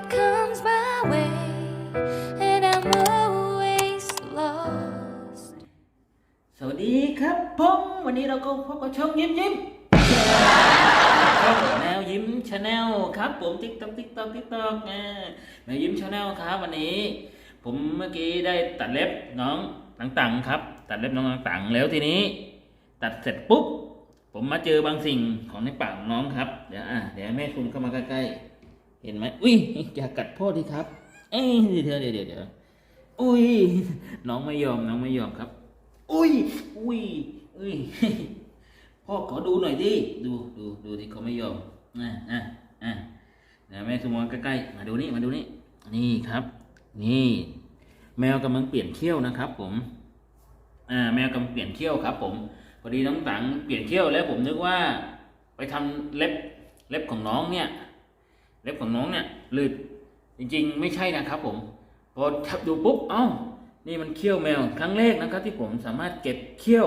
that comes my way, and I'm always lost. สวัสดีครับผมวันนี้เราก็พบกับช่องยิ้มยิ้มช่องแมวยิ้มชาแนลครับผมติ๊กต๊อกติ๊กต๊อกติ๊กต๊อกแมวยิ้มชาแนลครับวันนี้ ผมเมื่อกี้ได้ตัดเล็บน้องต่างๆครับ ตัดเล็บน้องต่างๆแล้วทีนี้ ตัดเสร็จปุ๊บผมมาเจอบางสิ่งของในปากของน้องครับเดี๋ยวอะเดี๋ยวแม่คุณเข้ามาใกล้ๆ เห็นไหมอุ้ยอย่ากัดพ่อดีครับ เอ้ยเดี๋ยวเดี๋ยวเดี๋ยวอุ้ยน้องไม่ยอมน้องไม่ยอมครับ อุ้ยอุ้ยอุ้ยพ่อขอดูหน่อยดิดูดูดูที่เขาไม่ยอมอะอะอะแม่สมองใกล้ๆมาดูนี่มาดูนี่นี่ครับ นี่ แมวกำลังเปลี่ยนเขี้ยวนะครับ ผมอ่าแมวกำลังเปลี่ยนเขี้ยวครับ ผมพอดีน้องตังเปลี่ยนเขี้ยวแล้วผมนึกว่า ไปทำเล็บเล็บของน้องเนี่ย เล็บของน้องเนี่ยหลืดจริงๆ ไม่ใช่นะครับผม พอทับดูปุ๊บเอ้านี่มันเขี้ยวแมวครั้งแรกนะครับที่ผมสามารถเก็บเขี้ยว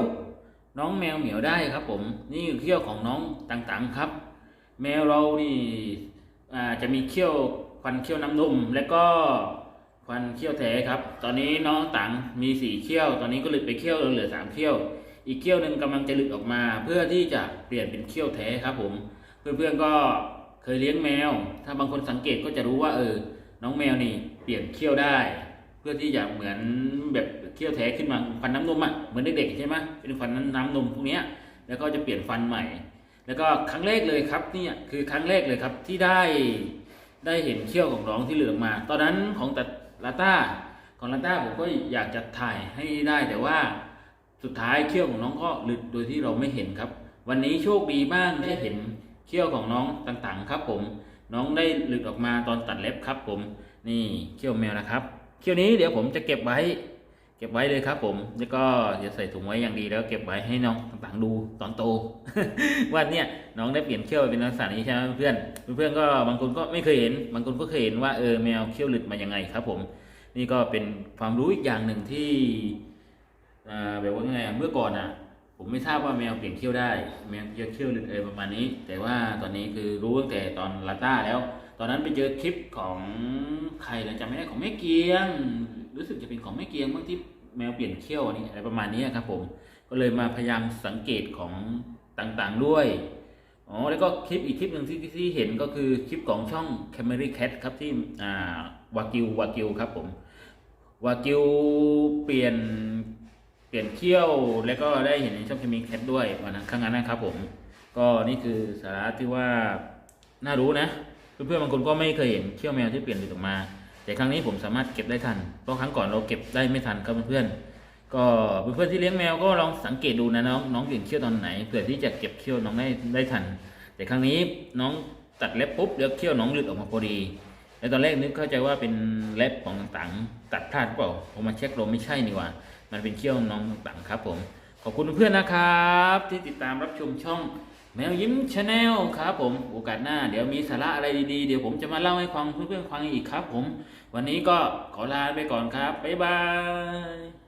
น้องแมวเหมียวได้ครับ ผมนี่คือเขี้ยวของน้องต่างๆครับ แมวเรานี่จะมีเขี้ยวฟันเขี้ยวน้ำนมและก็ฟันเขี้ยวแท้ครับ ตอนนี้น้องต่างมีสี่เขี้ยว ตอนนี้ก็หลุดไปเขี้ยวเหลือสามเขี้ยว อีกเขี้ยวหนึ่งกำลังจะหลุดออกมา เพื่อที่จะเปลี่ยนเป็นเขี้ยวแท้ครับ ผม เพื่อนๆก็ เคยเลี้ยงแมว ถ้าบางคนสังเกตก็จะรู้ว่า เออ น้องแมวนี่เปลี่ยนเขี้ยวได้ เพื่อที่จะเหมือนแบบเขี้ยวแท้ขึ้นมาฟันน้ำนมอะเหมือนเด็กๆใช่ไหมเป็นฟันน้ำนมพวกเนี้ยแล้วก็จะเปลี่ยนฟันใหม่ แล้วก็ครั้งแรกเลยครับเนี่ยคือครั้งแรกเลยครับที่ได้ได้เห็นเขี้ยวของน้องที่หลุดอมา ตอนนั้นของตัดลาต้าของลาต้าผมก็อยากจะถ่ายให้ได้แต่ว่าสุดท้ายเขี้ยวของน้องก็หลุดโดยที่เราไม่เห็นครับ วันนี้โชคดีมากได้เห็น เขี้ยวของน้องต่างๆครับผม น้องได้หลุดออกมาตอนตัดเล็บครับผม นี่เขี้ยวแมวนะครับ เขี้ยวนี้เดี๋ยวผมจะเก็บไว้ เก็บไว้เลยครับผม แล้วก็จะใส่ถุงไว้อย่างดีแล้วเก็บไว้ให้น้องต่างๆดูตอนโต ว่าเนี่ยน้องได้เปลี่ยนเขี้ยวเป็นลักษณะนี้ใช่ไหมเพื่อนเพื่อนก็บางคนก็ไม่เคยเห็น บางคนก็เคยเห็นว่าเออแมวเขี้ยวหลุดมายังไงครับ ผม นี่ก็เป็นความรู้อีกอย่างหนึ่งที่แบบว่าไงเมื่อก่อนอะ ผมไม่ทราบว่าแมวเปลี่ยนเขี้ยวได้ แมวจะเขี้ยวหลุดอะไรประมาณนี้ แต่ว่าตอนนี้คือรู้ตั้งแต่ตอนลาต้าแล้ว ตอนนั้นไปเจอคลิปของใครนะจำไม่ได้ของแม่เกียง รู้สึกจะเป็นของแม่เกียงบางที่แมวเปลี่ยนเขี้ยวอันนี้อะไรประมาณนี้ครับผมก็เลยมาพยายามสังเกตของต่างๆด้วยอ๋อแล้วก็คลิปอีกคลิปหนึ่งที่ที่เห็นก็คือคลิปของช่อง Camery Cat ครับที่อ่าวากิววากิวครับผมวากิวเปลี่ยน เปลี่ยนเขี้ยวแล้วก็ได้เห็นในช่อง Camry Cat ด้วยวันนั้นครั้งนั้นนะครับผม ก็นี่คือสาระที่ว่าน่ารู้นะเพื่อนๆบางคนก็ไม่เคยเห็นเขี้ยวแมวที่เปลี่ยนหลุดออกมา แต่ครั้งนี้ผมสามารถเก็บได้ทันเพราะครั้งก่อนเราเก็บได้ไม่ทันครับเพื่อนๆก็เพื่อนๆที่เลี้ยงแมวก็ลองสังเกตดูนะน้องน้องเปลี่ยนเขี้ยวตอนไหนเผื่อที่จะเก็บเขี้ยวน้องได้ได้ทัน แต่ครั้งนี้น้องตัดเล็บปุ๊บเดี๋ยวเขี้ยวน้องหลุดออกมาพอดี แล้วตอนแรกนึกเข้าใจว่าเป็นเล็บของต่างๆ ตัดพลาดเปล่าพอมาเช็คลมไม่ใช่นี่ว่า มันเป็นเขี้ยวน้องต่างๆครับ ผม ขอบคุณเพื่อนนะครับ ที่ติดตามรับชมช่องแมวยิ้มชาแนลครับผมโอกาสหน้า เดี๋ยวมีสาระอะไรดีๆ เดี๋ยวผมจะมาเล่าให้ฟังเพื่อนๆฟังอีกครับ ผม วันนี้ก็ขอลาไปก่อนครับบ๊ายบาย